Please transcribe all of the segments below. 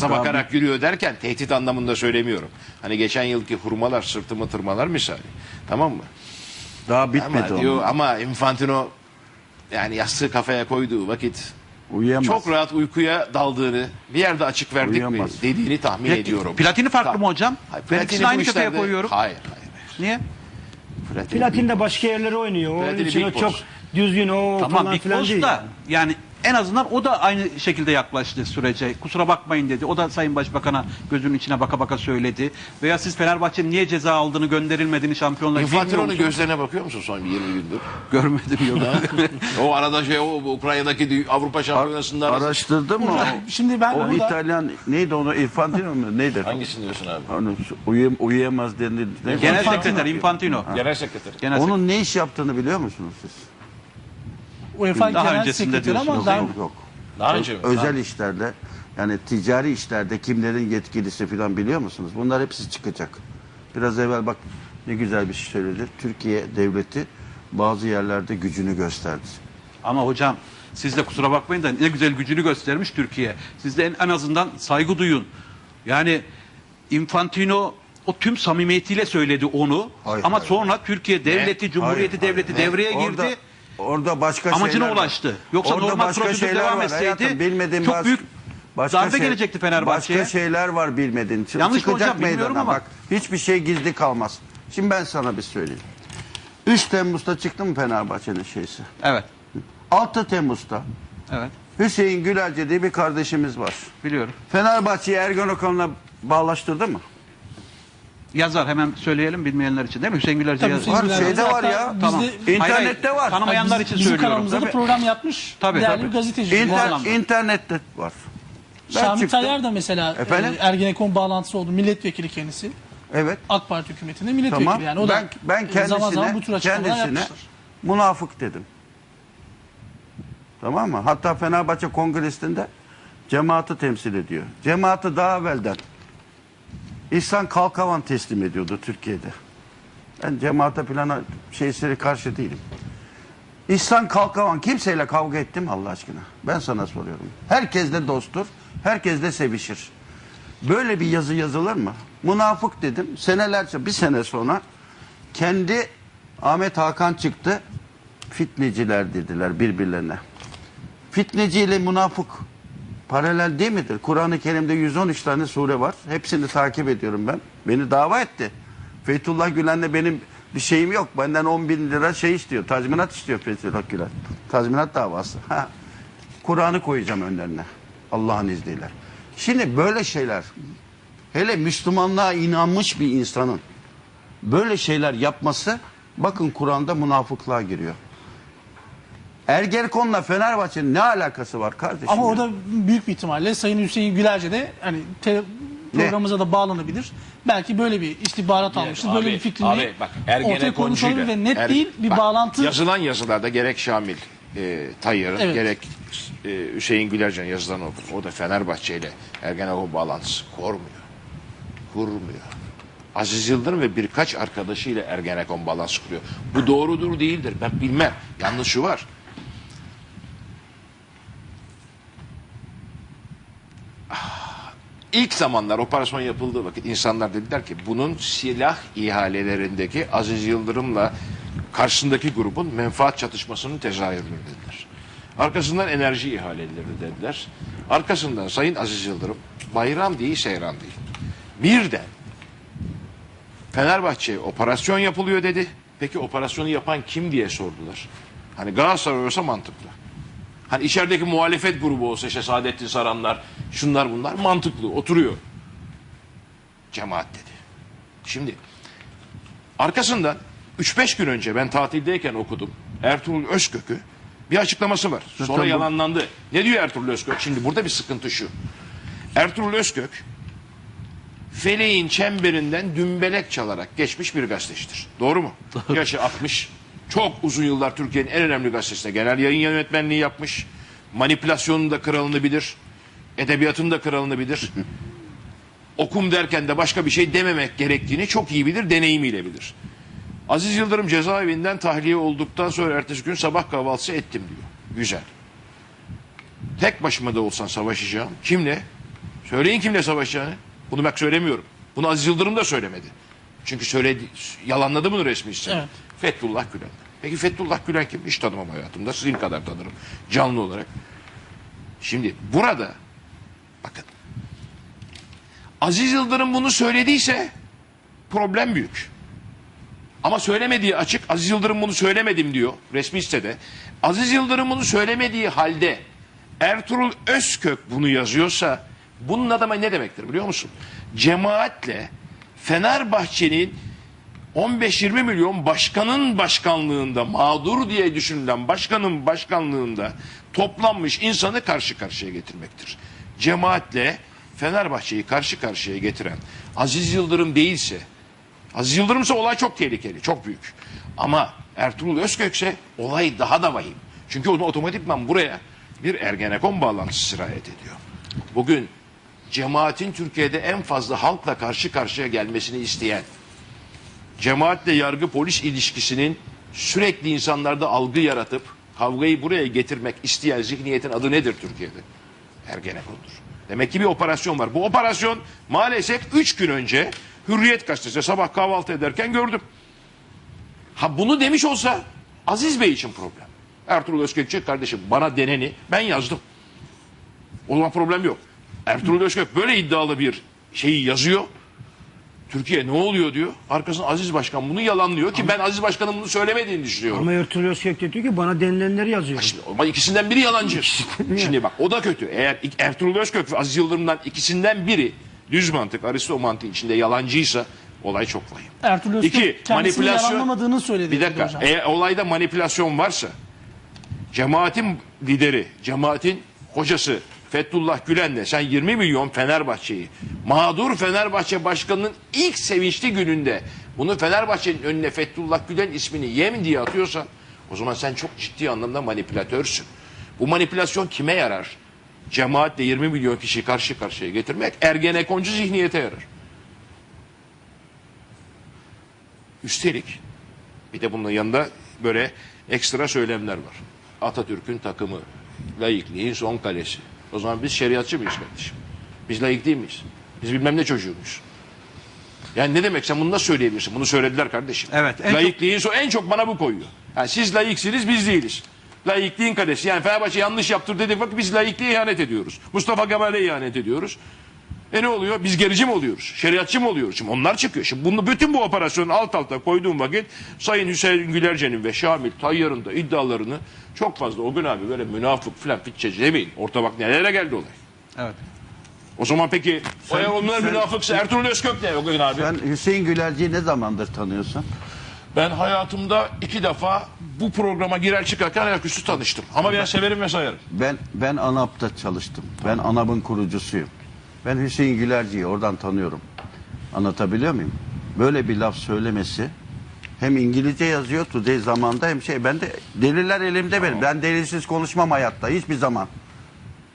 Daha bakarak yürüyor derken tehdit anlamında söylemiyorum. Hani geçen yılki hurmalar sırtımı tırmalar misali. Tamam mı? Daha bitmedi Ama diyor ama Infantino yani yastığı kafaya koyduğu vakit Uyuyamaz. çok rahat uykuya daldığını bir yerde açık verdik mi Uyuyamaz. dediğini tahmin Peki, ediyorum. Platini farklı Ta- mı hocam? Hayır, Ben Platini ikisini aynı işlerde- koyuyorum. Hayır hayır. Niye? Platini, Platin de başka yerlere oynuyor. Onun Platini için Big o çok düzgün o Tamam falan Big filan Boss değil. da yani en azından o da aynı şekilde yaklaştı sürece. Kusura bakmayın dedi. O da Sayın Başbakan'a gözünün içine baka baka söyledi. Veya siz Fenerbahçe'nin niye ceza aldığını gönderilmediğini şampiyonlar bilmiyor Infantino'nun gözlerine bakıyor musun son 20 gündür? Görmedim yok. o arada şey o Ukrayna'daki Avrupa Şampiyonası'nda arası- Araştırdın mı? Şimdi ben o burada İtalyan neydi onu Infantino mu neydi? Hangisini diyorsun abi? Onu uyuyam, uyuyamaz denildi. Ne? Genel sekreter Infantino. Genel sekreter. Onun ne iş yaptığını biliyor musunuz siz? UEFA Daha Genel öncesinde Sekreteri ama diyorsunuz, daha Yok yok. Daha önce mi? Özel işlerde yani ticari işlerde kimlerin yetkilisi falan biliyor musunuz? Bunlar hepsi çıkacak. Biraz evvel bak ne güzel bir şey söyledi. Türkiye devleti bazı yerlerde gücünü gösterdi. Ama hocam siz de kusura bakmayın da ne güzel gücünü göstermiş Türkiye. Siz de en, en azından saygı duyun. Yani Infantino o tüm samimiyetiyle söyledi onu. Hayır, ama hayır. sonra Türkiye devleti, cumhuriyeti Hayır, devleti hayır. devreye girdi. Orada başka Amacına şeyler var. ulaştı. Yoksa Orada normal başka prosedür şeyler devam var. etseydi Hayatım, bilmediğin çok bazı- büyük darbe şey- gelecekti Fenerbahçe'ye. Başka şeyler var bilmediğin. Çık- Yanlış mı çıkacak hocam bilmiyorum meydana ama. Bak, hiçbir şey gizli kalmaz. Şimdi ben sana bir söyleyeyim. 3 Temmuz'da çıktı mı Fenerbahçe'nin şeysi? Evet. 6 Temmuz'da Evet. Hüseyin Gülerce diye bir kardeşimiz var. Biliyorum. Fenerbahçe'yi Ergen Okan'la bağlaştırdı mı? Yazar hemen söyleyelim bilmeyenler için değil mi? Hüseyin Gülerci Tabii yazar. Hüseyin Var, Güler şeyde var ya. Tamam. Hayır, hayır, İnternette var. Tanımayanlar biz- için bizim söylüyorum. kanalımızda da program yapmış. Tabii, değerli tabii. gazeteci. İnter, internette var. Ben Şamil çıktım. Tayyar da mesela Efendim? e, Ergenekon bağlantısı oldu. Milletvekili kendisi. Evet. AK Parti hükümetinde milletvekili Tamam. yani. O da ben ben e, kendisine zaman zaman bu tür açıklamalar kendisine yapmıştır. münafık dedim. Tamam mı? Hatta Fenerbahçe Kongresi'nde cemaati temsil ediyor. Cemaati daha evvelden İhsan Kalkavan teslim ediyordu Türkiye'de. Ben cemaate plana şeysine karşı değilim. İhsan Kalkavan kimseyle kavga etti mi Allah aşkına? Ben sana soruyorum. Herkesle dosttur, herkesle sevişir. Böyle bir yazı yazılır mı? Münafık dedim. Senelerce bir sene sonra kendi Ahmet Hakan çıktı. Fitneciler dediler birbirlerine. Fitneci ile münafık paralel değil midir? Kur'an-ı Kerim'de 113 tane sure var. Hepsini takip ediyorum ben. Beni dava etti. Fethullah Gülen'le benim bir şeyim yok. Benden 10 bin lira şey istiyor. Tazminat istiyor Fethullah Gülen. Tazminat davası. Kur'an'ı koyacağım önlerine. Allah'ın izniyle. Şimdi böyle şeyler hele Müslümanlığa inanmış bir insanın böyle şeyler yapması bakın Kur'an'da münafıklığa giriyor. Ergenekon'la Fenerbahçe'nin ne alakası var kardeşim? Ama ya? o da büyük bir ihtimalle Sayın Hüseyin Gülerce de hani te- programımıza da bağlanabilir. Belki böyle bir istihbarat almıştır. Böyle Abi, bir fikrini abi bak, ortaya koymuş olabilir ve net Er- değil bir bak, bağlantı. Yazılan yazılarda gerek Şamil e, Tayyar'ın Evet. gerek e, Hüseyin Gülercan yazılan okur. O da Fenerbahçe ile Ergenekon bağlantısı kurmuyor. Kurmuyor. Aziz Yıldırım ve birkaç arkadaşıyla Ergenekon bağlantısı kuruyor. Bu doğrudur değildir. Ben bilmem. Yalnız şu var. İlk zamanlar operasyon yapıldığı vakit insanlar dediler ki bunun silah ihalelerindeki Aziz Yıldırım'la karşısındaki grubun menfaat çatışmasının tezahürü dediler. Arkasından enerji ihaleleri dediler. Arkasından Sayın Aziz Yıldırım bayram değil seyran değil. Birden Fenerbahçe operasyon yapılıyor dedi. Peki operasyonu yapan kim diye sordular. Hani Galatasaray olsa mantıklı. Hani içerideki muhalefet grubu olsa işte Saadettin Saranlar, şunlar bunlar mantıklı oturuyor. Cemaat dedi. Şimdi arkasından 3-5 gün önce ben tatildeyken okudum. Ertuğrul Özkök'ü bir açıklaması var. Sonra Zaten bu- yalanlandı. Ne diyor Ertuğrul Özkök? Şimdi burada bir sıkıntı şu. Ertuğrul Özkök feleğin çemberinden dümbelek çalarak geçmiş bir gazetecidir. Doğru mu? Yaşı 60. Çok uzun yıllar Türkiye'nin en önemli gazetesinde genel yayın yönetmenliği yapmış. Manipülasyonun da kralını bilir. Edebiyatın da kralını bilir. Okum derken de başka bir şey dememek gerektiğini çok iyi bilir, deneyimiyle bilir. Aziz Yıldırım cezaevinden tahliye olduktan sonra ertesi gün sabah kahvaltısı ettim diyor. Güzel. Tek başıma da olsan savaşacağım. Kimle? Söyleyin kimle savaşacağını. Bunu bak söylemiyorum. Bunu Aziz Yıldırım da söylemedi. Çünkü söyledi, yalanladı bunu resmi isim. Evet. Fethullah Gülen. Peki Fethullah Gülen kim? Hiç tanımam hayatımda. Sizin kadar tanırım. Canlı olarak. Şimdi burada bakın Aziz Yıldırım bunu söylediyse problem büyük. Ama söylemediği açık. Aziz Yıldırım bunu söylemedim diyor resmi sitede. Aziz Yıldırım bunu söylemediği halde Ertuğrul Özkök bunu yazıyorsa bunun adama ne demektir biliyor musun? Cemaatle Fenerbahçe'nin 15-20 milyon başkanın başkanlığında mağdur diye düşünülen başkanın başkanlığında toplanmış insanı karşı karşıya getirmektir. Cemaatle Fenerbahçe'yi karşı karşıya getiren Aziz Yıldırım değilse Aziz Yıldırım'sa olay çok tehlikeli, çok büyük. Ama Ertuğrul Özkökse olay daha da vahim. Çünkü onu otomatikman buraya bir Ergenekon bağlantısı sirayet ediyor. Bugün cemaatin Türkiye'de en fazla halkla karşı karşıya gelmesini isteyen, cemaatle yargı polis ilişkisinin sürekli insanlarda algı yaratıp kavgayı buraya getirmek isteyen zihniyetin adı nedir Türkiye'de? Ergenekon'dur. Demek ki bir operasyon var. Bu operasyon maalesef 3 gün önce Hürriyet gazetesi sabah kahvaltı ederken gördüm. Ha bunu demiş olsa Aziz Bey için problem. Ertuğrul Özkökçe kardeşim bana deneni ben yazdım. O zaman problem yok. Ertuğrul Özkök böyle iddialı bir şeyi yazıyor. Türkiye ne oluyor diyor. Arkasından Aziz Başkan bunu yalanlıyor ki ben Aziz Başkan'ın bunu söylemediğini düşünüyorum. Ama Ertuğrul Özkök de diyor ki bana denilenleri yazıyor. Şimdi ama ikisinden biri yalancı. Şimdi bak o da kötü. Eğer Ertuğrul Özkök ve Aziz Yıldırım'dan ikisinden biri düz mantık, Aristo mantığı içinde yalancıysa olay çok vahim. Ertuğrul Özkök İki, kendisini manipülasyon- yalanlamadığını söyledi. Bir dakika. hocam. Eğer olayda manipülasyon varsa cemaatin lideri, cemaatin hocası Fethullah Gülen de sen 20 milyon Fenerbahçe'yi mağdur Fenerbahçe başkanının ilk sevinçli gününde bunu Fenerbahçe'nin önüne Fethullah Gülen ismini yem diye atıyorsan o zaman sen çok ciddi anlamda manipülatörsün. Bu manipülasyon kime yarar? Cemaatle 20 milyon kişiyi karşı karşıya getirmek ergenekoncu zihniyete yarar. Üstelik bir de bunun yanında böyle ekstra söylemler var. Atatürk'ün takımı, laikliğin son kalesi. O zaman biz şeriatçı mıyız kardeşim? Biz laik değil miyiz? Biz bilmem ne çocuğumuz. Yani ne demek sen bunu nasıl söyleyebilirsin? Bunu söylediler kardeşim. Evet, en Laikliğin son, en çok bana bu koyuyor. Yani siz laiksiniz biz değiliz. Laikliğin kalesi. Yani Fenerbahçe yanlış yaptır dedik bak biz laikliğe ihanet ediyoruz. Mustafa Kemal'e ihanet ediyoruz. E ne oluyor? Biz gerici mi oluyoruz? Şeriatçı mı oluyoruz? Şimdi onlar çıkıyor. Şimdi bunu, bütün bu operasyonu alt alta koyduğum vakit Sayın Hüseyin Gülerce'nin ve Şamil Tayyar'ın da iddialarını çok fazla o gün abi böyle münafık falan fitçeci demeyin. Orta bak nelere geldi olay. Evet. O zaman peki eğer onlar sen- münafıksa Ertuğrul Özkök ne o gün abi? Sen Hüseyin Gülerci'yi ne zamandır tanıyorsun? Ben hayatımda iki defa bu programa girer çıkarken ayaküstü tanıştım. Ama ben severim ve sayarım. Ben ben ANAP'ta çalıştım. Ben ANAP'ın kurucusuyum. Ben Hüseyin Gülerci'yi oradan tanıyorum. Anlatabiliyor muyum? Böyle bir laf söylemesi hem İngilizce yazıyor Today zamanda hem şey ben de deliller elimde benim. Ben delilsiz konuşmam hayatta hiçbir zaman.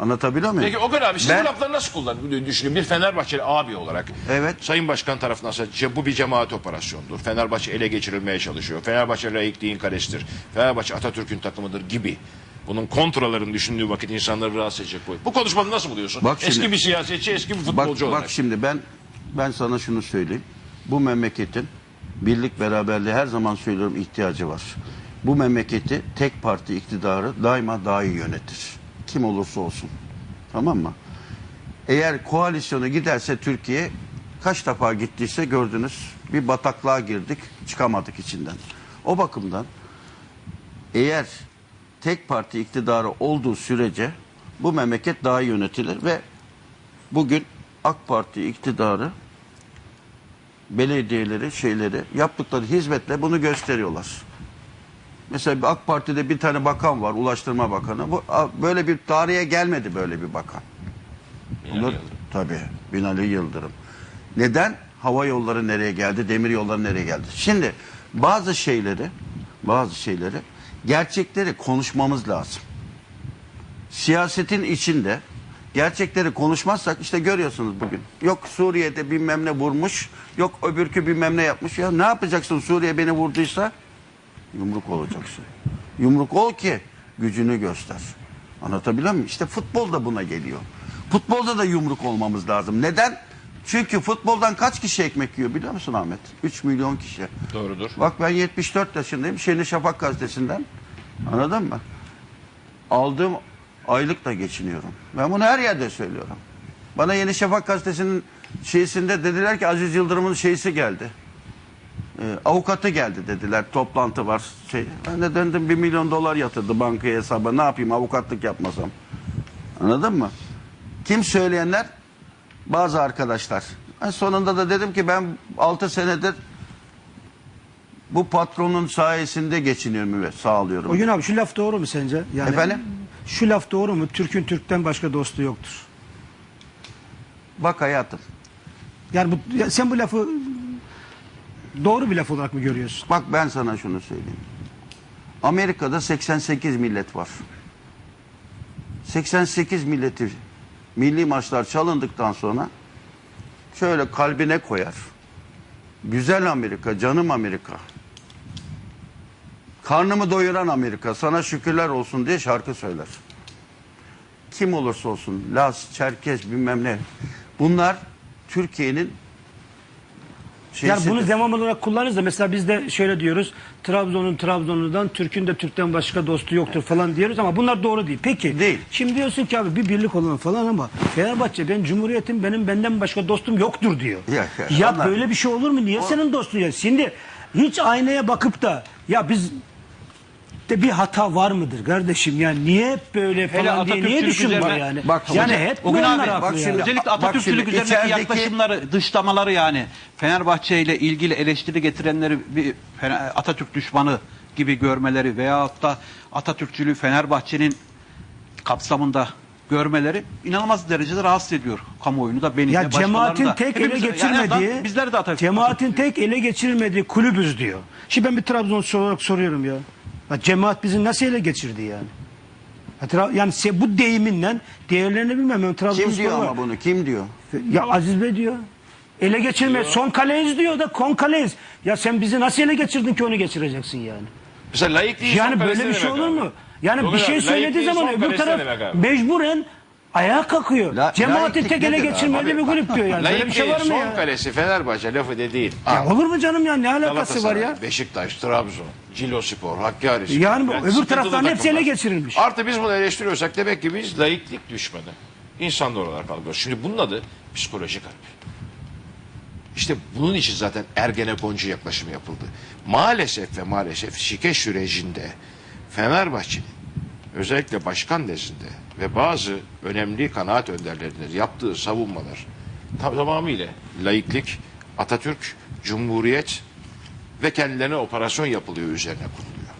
Anlatabiliyor muyum? Peki Okan abi siz Ben- bu lafları nasıl kullanın düşünün bir Fenerbahçeli abi olarak. Evet. Sayın Başkan tarafından sadece bu bir cemaat operasyonudur. Fenerbahçe ele geçirilmeye çalışıyor. Fenerbahçe laikliğin kalesidir. Fenerbahçe Atatürk'ün takımıdır gibi. Bunun kontralarını düşündüğü vakit insanları rahatsız edecek bu. Bu konuşmayı nasıl buluyorsun? Bak eski şimdi- bir siyasetçi, eski bir Bak, futbolcu olarak. bak şimdi ben ben sana şunu söyleyeyim. Bu memleketin birlik beraberliğe her zaman söylüyorum ihtiyacı var. Bu memleketi tek parti iktidarı daima daha iyi yönetir. Kim olursa olsun. Tamam mı? Eğer koalisyonu giderse Türkiye kaç defa gittiyse gördünüz bir bataklığa girdik çıkamadık içinden. O bakımdan eğer tek parti iktidarı olduğu sürece bu memleket daha iyi yönetilir ve bugün AK Parti iktidarı belediyeleri şeyleri yaptıkları hizmetle bunu gösteriyorlar. Mesela AK Parti'de bir tane bakan var, Ulaştırma Bakanı. Bu böyle bir tarihe gelmedi böyle bir bakan. Bunlar tabii Binali Yıldırım. Neden? Hava yolları nereye geldi, demir yolları nereye geldi? Şimdi bazı şeyleri, bazı şeyleri gerçekleri konuşmamız lazım. Siyasetin içinde gerçekleri konuşmazsak işte görüyorsunuz bugün. Yok Suriye'de bilmem ne vurmuş, yok öbürkü bilmem ne yapmış. Ya ne yapacaksın Suriye beni vurduysa? Yumruk olacaksın. Yumruk ol ki gücünü göster. Anlatabiliyor muyum? İşte futbol da buna geliyor. Futbolda da yumruk olmamız lazım. Neden? Çünkü futboldan kaç kişi ekmek yiyor biliyor musun Ahmet? 3 milyon kişi. Doğrudur. Bak ben 74 yaşındayım. Şehirli Şafak gazetesinden. Anladın mı? Aldığım aylıkla geçiniyorum. Ben bunu her yerde söylüyorum. Bana Yeni Şafak gazetesinin şeysinde dediler ki Aziz Yıldırım'ın şeysi geldi. Ee, avukatı geldi dediler. Toplantı var. Şey, ben de döndüm 1 milyon dolar yatırdı bankaya hesaba. Ne yapayım avukatlık yapmasam. Anladın mı? Kim söyleyenler? Bazı arkadaşlar. Ben sonunda da dedim ki ben 6 senedir bu patronun sayesinde geçiniyorum ve sağlıyorum. O gün abi şu laf doğru mu sence? Yani, Efendim? Şu laf doğru mu? Türk'ün Türk'ten başka dostu yoktur. Bak hayatım. Yani bu, ya sen bu lafı doğru bir laf olarak mı görüyorsun? Bak ben sana şunu söyleyeyim. Amerika'da 88 millet var. 88 milleti milli maçlar çalındıktan sonra şöyle kalbine koyar. Güzel Amerika, canım Amerika. Karnımı doyuran Amerika, sana şükürler olsun diye şarkı söyler. Kim olursa olsun, Laz, Çerkez bilmem ne. Bunlar Türkiye'nin Yani şeysidir. bunu devam olarak kullanırız da mesela biz de şöyle diyoruz. Trabzon'un Trabzonlu'dan, Türk'ün de Türk'ten başka dostu yoktur falan diyoruz ama bunlar doğru değil. Peki. Değil. Şimdi diyorsun ki abi bir birlik olalım falan ama Fenerbahçe ben Cumhuriyet'im benim benden başka dostum yoktur diyor. Ya, ya, ya böyle bir şey olur mu? Niye senin dostun ya? Şimdi hiç aynaya bakıp da ya biz de bir hata var mıdır kardeşim? Yani niye hep böyle falan diye Atatürkçülük niye üzerine- yani? Bak yani hocam, hep O gün abi, haklı bak yani? şimdi- Özellikle Bak Atatürkçülük şimdi üzerindeki içerideki- yaklaşımları, dışlamaları yani Fenerbahçe ile ilgili eleştiri getirenleri bir Fener- Atatürk düşmanı gibi görmeleri veyahut da Atatürkçülüğü Fenerbahçe'nin kapsamında görmeleri inanılmaz derecede rahatsız ediyor kamuoyunu da beni de Ya başkalarını cemaatin da. tek ele Hepimizi- yani geçirmediği, azından bizleri de Atatürk. cemaatin tek ele geçirmediği kulübüz diyor. Şimdi ben bir Trabzonlu olarak soruyorum ya. Ya cemaat bizi nasıl ele geçirdi yani? Ya Yani bu deyiminle değerlerini bilmem. Ben Kim diyor ama bunu? Kim diyor? Ya Aziz Bey diyor. Ele geçirme. Son kaleyiz diyor da kon kaleyiz. Ya sen bizi nasıl ele geçirdin ki onu geçireceksin yani? Mesela layık değil Yani böyle bir şey olur abi? mu? Yani Yok bir abi, şey layık söylediği zaman öbür taraf abi? mecburen ayağa kalkıyor. La- laiklik tek ele bir kulüp diyor yani. Böyle bir şey var mı son ya? kalesi Fenerbahçe lafı de değil. Ya olur mu canım ya ne alakası var Galatasaray, ya? Beşiktaş, Trabzon, Cilospor, Hakkari. Yani bu öbür sıkıntılı taraftan hepsi ele takımlar. geçirilmiş. Artı biz bunu eleştiriyorsak demek ki biz laiklik düşmanı. insanlar olarak algılıyoruz. Şimdi bunun adı psikolojik harp. İşte bunun için zaten Ergenekoncu yaklaşımı yapıldı. Maalesef ve maalesef şike sürecinde Fenerbahçe'nin özellikle başkan nezdinde ve bazı önemli kanaat önderlerinin yaptığı savunmalar tam tamamıyla laiklik, Atatürk, Cumhuriyet ve kendilerine operasyon yapılıyor üzerine kuruluyor.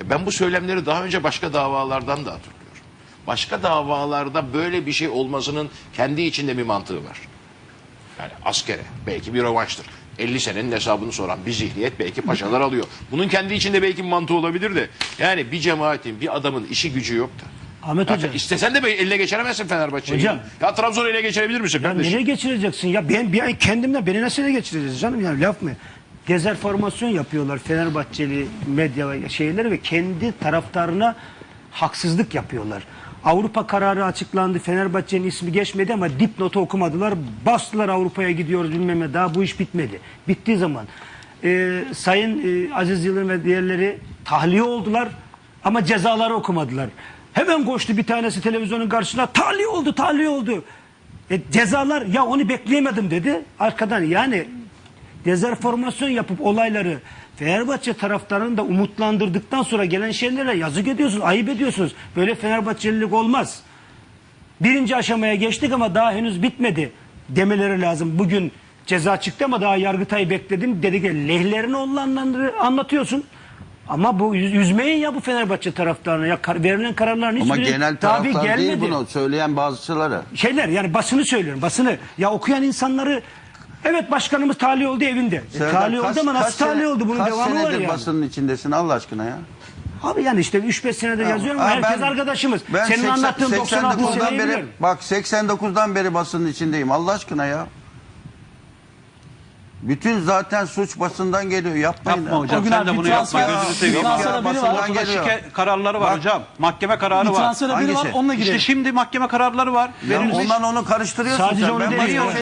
E ben bu söylemleri daha önce başka davalardan da hatırlıyorum. Başka davalarda böyle bir şey olmasının kendi içinde bir mantığı var. Yani askere belki bir rövanştır. 50 senenin hesabını soran bir zihniyet belki paşalar alıyor. Bunun kendi içinde belki bir mantığı olabilir de. Yani bir cemaatin, bir adamın işi gücü yok da. Ahmet Ya Hoca. istesen de eline geçiremezsin Fenerbahçe'yi. Hocam. Ya Trabzon'u ele geçirebilir misin Ya kardeşim? nereye geçireceksin ya? Ben, ben kendimden beni nasıl ele geçireceğiz canım yani laf mı? Dezenformasyon yapıyorlar Fenerbahçeli medya şeyleri ve kendi taraftarına haksızlık yapıyorlar. Avrupa kararı açıklandı. Fenerbahçe'nin ismi geçmedi ama dipnotu okumadılar. Bastılar Avrupa'ya gidiyoruz bilmem ne. Daha bu iş bitmedi. Bittiği zaman e, Sayın e, Aziz Yıldırım ve diğerleri tahliye oldular ama cezaları okumadılar. Hemen koştu bir tanesi televizyonun karşısına tahliye oldu tahliye oldu. E, cezalar ya onu bekleyemedim dedi. Arkadan yani dezenformasyon yapıp olayları Fenerbahçe taraftarını da umutlandırdıktan sonra gelen şeylere yazık ediyorsunuz, ayıp ediyorsunuz. Böyle Fenerbahçelilik olmaz. Birinci aşamaya geçtik ama daha henüz bitmedi demeleri lazım. Bugün ceza çıktı ama daha Yargıtay'ı bekledim. Dedi ki lehlerini anlatıyorsun. Ama bu yüz- üzmeyin ya bu Fenerbahçe taraftarına. Ya kar- verilen kararların Ama hiçbiri genel tabi taraftar değil bunu söyleyen bazıları. şeyler yani basını söylüyorum basını. Ya okuyan insanları evet başkanımız tahliye oldu evinde. E, Serdar, tahliye oldu ama kaç nasıl sene- oldu bunun kaç devamı var senedir yani. basının içindesin Allah aşkına ya? Abi yani işte 3-5 senedir yazıyorum Ha, herkes ben- arkadaşımız. ben Senin 80 anlattığın 96 89'dan seneyi beri biliyorum. bak 89'dan beri basının içindeyim Allah aşkına ya. Bütün zaten suç basından geliyor. Yapmayın. Yapma ya. hocam O gün sen abi de bir bunu yapma transfer- gözünü seveyim. bir transfer Ya. haberi var. Ortada Geliyor. şike kararları var Bak. hocam. Mahkeme kararı Bir var. transfer haberi var Hangisi? onunla gidelim. İşte şimdi mahkeme kararları var. Ya Verilmiş. ondan onu karıştırıyorsun Sadece sen. onu Ben.